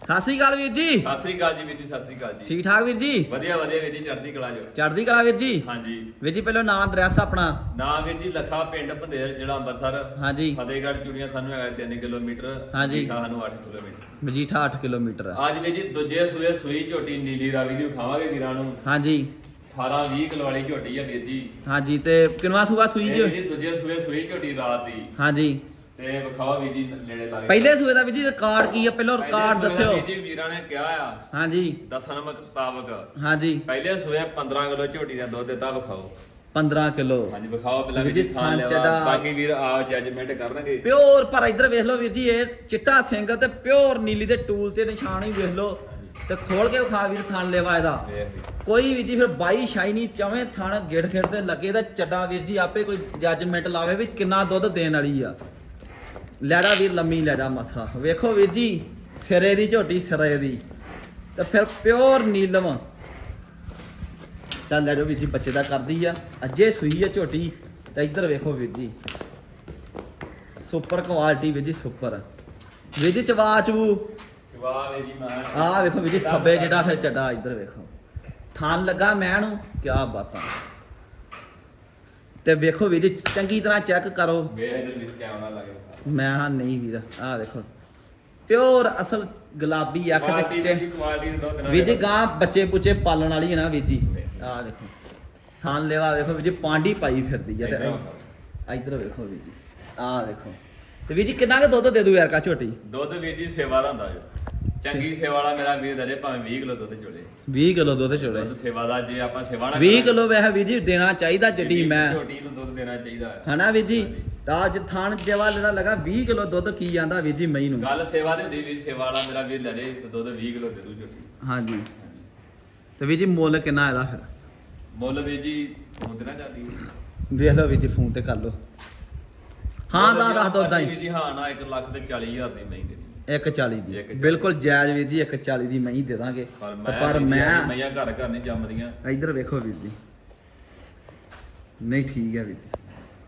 ਸਤਿ ਸ੍ਰੀ ਅਕਾਲ ਵੀਰ ਜੀ। ਸਤਿ ਸ੍ਰੀ ਅਕਾਲ ਜੀ ਵੀਰ ਜੀ ਸਤਿ ਸ੍ਰੀ ਅਕਾਲ ਜੀ। ਠੀਕ ਠਾਕ ਵੀਰ ਜੀ? ਵਧੀਆ ਵਧੀਆ ਵੀਰ ਜੀ ਚੜ੍ਹਦੀ ਕਲਾ ਜੋ ਚੜ੍ਹਦੀ ਕਲਾ ਵੀਰ ਜੀ? ਹਾਂਜੀ। ਵੀਰ ਜੀ ਪਹਿਲਾਂ ਨਾਮ ਐਡਰੈਸ ਆਪਣਾ। ਨਾਮ ਵੀਰ ਜੀ ਲਖਾ ਪਿੰਡ ਭੰਦੇਰ ਜ਼ਿਲ੍ਹਾ ਅੰਮ੍ਰਿਤਸਰ। ਹਾਂਜੀ। ਫਤਿਹਗੜ੍ਹ ਚੂੜੀਆਂ ਸਾਨੂੰ ਹੈਗਾ 3 ਕਿਲੋਮੀਟਰ। ਹਾਂਜੀ। ਜੀਠਾ ਸਾਨੂੰ 8 ਕਿਲੋਮੀਟਰ। ਮਜੀਠਾ 8 ਕਿਲੋਮੀਟਰ। ਅੱਜ ਵੀਰ ਜੀ ਦੂਜੇ ਸੂਏ ਸੂਈ ਝੋਟੀ ਨੀਲੀ ਰਾਵੀ ਦੀ ਵਿਖਾਵਾਂਗੇ ਵੀਰਾਂ ਨੂੰ। ਹਾਂਜੀ। 18 20 ਕਿਲੋ ਵਾਲੀ ਝੋਟੀ ਆ ਵੀਰ ਜੀ। ਹਾਂਜੀ ਤੇ ਕਿੰਨਵਾ ਸੂਆ ਸੂਈ ਇਹ ਜੀ ਵੀਰ ਜੀ ਦੂਜੇ ਸੂਏ ਸੂਈ ਝੋਟੀ ਰਾਤ ਦੀ। ਹਾਂਜੀ। ਤੇ ਵਿਖਾਓ ਵੀਰ ਜੀ ਨੇੜੇ ਲਾ ਕੇ ਪਹਿਲੇ ਸੂਏ ਦਾ ਵੀਰ ਜੀ ਰਿਕਾਰਡ ਕੀ ਆ? ਪਹਿਲਾਂ ਪਹਿਲੇ ਰਿਕਾਰਡ ਸੂਏ ਦਾ ਦੱਸਿਓ। ਵੀਰ ਜੀ ਵੀਰਾਂ ਨੇ ਕਿਹਾ ਆ ਹਾਂਜੀ। ਦੱਸਣ ਮੁਤਾਬਕ। ਹਾਂਜੀ। ਪਹਿਲੇ ਸੂਏ 15 ਕਿਲੋ ਝੋਟੀ ਦਾ ਦੁੱਧ ਦਿੱਤਾ ਵਿਖਾਓ। 15 ਕਿਲੋ। ਹਾਂਜੀ ਵਿਖਾਓ ਪਹਿਲਾਂ ਵੀਰ ਵੀ ਜੀ, ਥਾਂ ਚੱਡਾ। ਬਾਕੀ ਵੀਰ ਆ ਜੱਜਮੈਂਟ ਕਰਨਗੇ। ਪਿਓਰ ਪਰ ਇੱਧਰ ਵੇਖ ਲਓ ਵੀਰ ਜੀ ਇਹ ਚਿੱਟਾ ਸਿੰਘ ਤੇ ਪਿਓਰ ਨੀਲੀ ਦੇ ਟੂਲ ਤੇ ਨਿਸ਼ਾਨ ਹੀ ਵੇਖ ਲਓ। ਤੇ ਖੋਲ ਕੇ ਵਿਖਾ ਵੀਰ ਥਣ ਲੈਵਾ ਇਹਦਾ। ਵੇਖ ਵੀ। ਕੋਈ ਵੀ ਜੀ ਫਿਰ ਬਾਈ ਸ਼ਾਈ ਨਹੀਂ ਚਵੇਂ ਥਣ ਗਿੜ ਖੇੜ ਤੇ ਲੱਗੇ ਤਾਂ ਚੱਡਾ ਵੀਰ ਜੀ ਆਪੇ ਕੋਈ ਜੱਜਮੈਂਟ ਲਾਵੇ ਵੀ ਕਿੰਨਾ ਦੁੱਧ ਦੇਣ ਵਾਲੀ ਆ। ਲੈੜਾ ਵੀਰ ਲੰਮੀ ਲੈੜਾ ਮਸਾ। ਵੇਖੋ ਵੀਰ ਜੀ ਸਿਰੇ ਦੀ ਝੋਟੀ ਸਿਰੇ ਦੀ। ਤੇ ਫਿਰ ਪਿਓਰ ਨੀਲਮ। ਚੱਲ ਲੈੜੋ ਵੀਰ ਜੀ ਬੱਚੇ ਦਾ ਕਰਦੀ ਆ। ਅੱਜੇ ਸੂਈ ਆ ਝੋਟੀ। ਤੇ ਇੱਧਰ ਵੇਖੋ ਵੀਰ ਜੀ। ਸੁਪਰ ਕੁਆਲਿਟੀ ਵੀਰ ਜੀ ਸੁਪਰ। ਵੀਰ ਜੀ ਚਵਾ ਚਵੂ। ਵਾਹ ਵੇ ਜੀ ਮਾਂ। ਆਹ ਵੇਖੋ ਵੀਰ ਜੀ ਖੱਬੇ ਜਿਹੜਾ ਫਿਰ ਚੱਡਾ ਇੱਧਰ ਵੇਖੋ। ਥਾਨ ਲੱਗਾ ਮੈਂ ਨੂੰ ਕੀ ਬਾਤਾਂ। ਤੇ ਵੇਖੋ ਵੀਰ ਜੀ ਚੰਗੀ ਤਰ੍ਹਾਂ ਚੈੱਕ ਕਰੋ। ਇਧਰ ਲਾਗੇ ਮੈਂ ਹਾਂ ਨਹੀਂ ਵੀਰ ਆਹ ਵੇਖੋ ਪਿਓਰ ਅਸਲ ਗੁਲਾਬੀ ਅੱਖ ਦੇ ਦੀ ਕੁਆਲਿਟੀ ਦੋ ਦਿਨਾਂ ਵੀਰ ਜੀ ਗਾਂ ਬੱਚੇ ਪੁੱਚੇ ਪਾਲਣ ਵਾਲੀ ਹੈ ਨਾ ਵੀਰ ਜੀ। ਆਹ ਦੇਖੋ। ਥਾਨ ਲੈਵਾ ਵੇਖੋ ਵੀਰ ਜੀ ਪਾਂਡੀ ਪਾਈ ਫਿਰਦੀ ਆ ਤੇ ਇੱਧਰ ਵੇਖੋ। ਵੀਰ ਜੀ ਆਹ ਵੇਖੋ ਤੇ ਵੀਰ ਜੀ ਕਿੰਨਾ ਕੁ ਦੁੱਧ ਦੇ ਦੂ ਯਾਰ ਕਾ ਝੋਟੀ? ਦੁੱਧ ਵੀਰ ਜੀ ਸੇਵਾ ਦਾ ਹੁੰਦਾ ਜੋ। ਚੰਗੀ ਸੇਵਾ ਵਾਲਾ ਮੇਰਾ ਵੀਰ ਦਰੇ ਭਾਵੇਂ 20 ਕਿਲੋ ਦੁੱਧ ਚੋਲੇ। 20 ਕਿਲੋ ਦੁੱਧ ਚੋਲੇ। ਦੁੱਧ ਸੇਵਾ ਦਾ ਜੇ ਆਪਾਂ ਸੇਵਾ ਨਾ 20 ਕਿਲੋ ਵੈਸੇ ਵੀਰ ਜੀ ਦੇਣਾ ਚਾਹੀਦਾ ਜਿੱਡੀ ਮੈਂ। ਝੋਟੀ ਨੂੰ ਦੁੱਧ ਦੇਣਾ ਚਾਹੀਦਾ। ਹੈ ਹਨਾ ਵੀਰ ਜੀ? ਤਾਂ ਅੱਜ ਥਾਣ ਜਵਾ ਲੈਣਾ ਲਗਾ 20 ਕਿਲੋ ਦੁੱਧ ਕੀ ਜਾਂਦਾ ਵੀਰ ਜੀ ਮਈ ਨੂੰ? ਗੱਲ ਸੇਵਾ ਦੀ ਹੁੰਦੀ ਵੀਰ ਸੇਵਾ ਵਾਲਾ ਮੇਰਾ ਵੀਰ ਲੈ ਲੇ ਤੇ ਦੁੱਧ 20 ਕਿਲੋ ਦੇ ਦੂ ਝੋਟੀ ਹਾਂਜੀ। ਤੇ ਵੀਰ ਜੀ ਮੁੱਲ ਕਿੰਨਾ ਇਹਦਾ ਫਿਰ? ਮੁੱਲ ਵੀਰ ਜੀ ਹੁਣ ਤੇ ਨਾ ਜਾਂਦੀ ਵੇਖ ਲਓ ਵੀਰ ਜੀ ਫੋਨ ਤੇ ਕਰ ਲਓ। ਹਾਂ ਦਾ ਦੱਸ ਦੋ ਵੀਰ ਹੀ। ਜੀ ਹਾਂ ਨਾ 1 ਲੱਖ ਤੇ 40000 ਦੀ ਨਹੀਂ ਦੇਣੀ 140 ਦੀ। 140 ਬਿਲਕੁਲ ਜਾਇਜ਼ ਵੀਰ ਜੀ 140 ਦੀ ਮੈਂ ਹੀ ਦੇ ਦਾਂਗੇ। ਪਰ ਮੈਂ ਮੈਂ ਘਰ ਘਰ ਨਹੀਂ ਜੰਮਦੀਆਂ। ਇੱਧਰ ਵੇਖੋ ਵੀਰ ਜੀ। ਨਹੀਂ ਠੀਕ ਹੈ ਵੀਰ ਜੀ।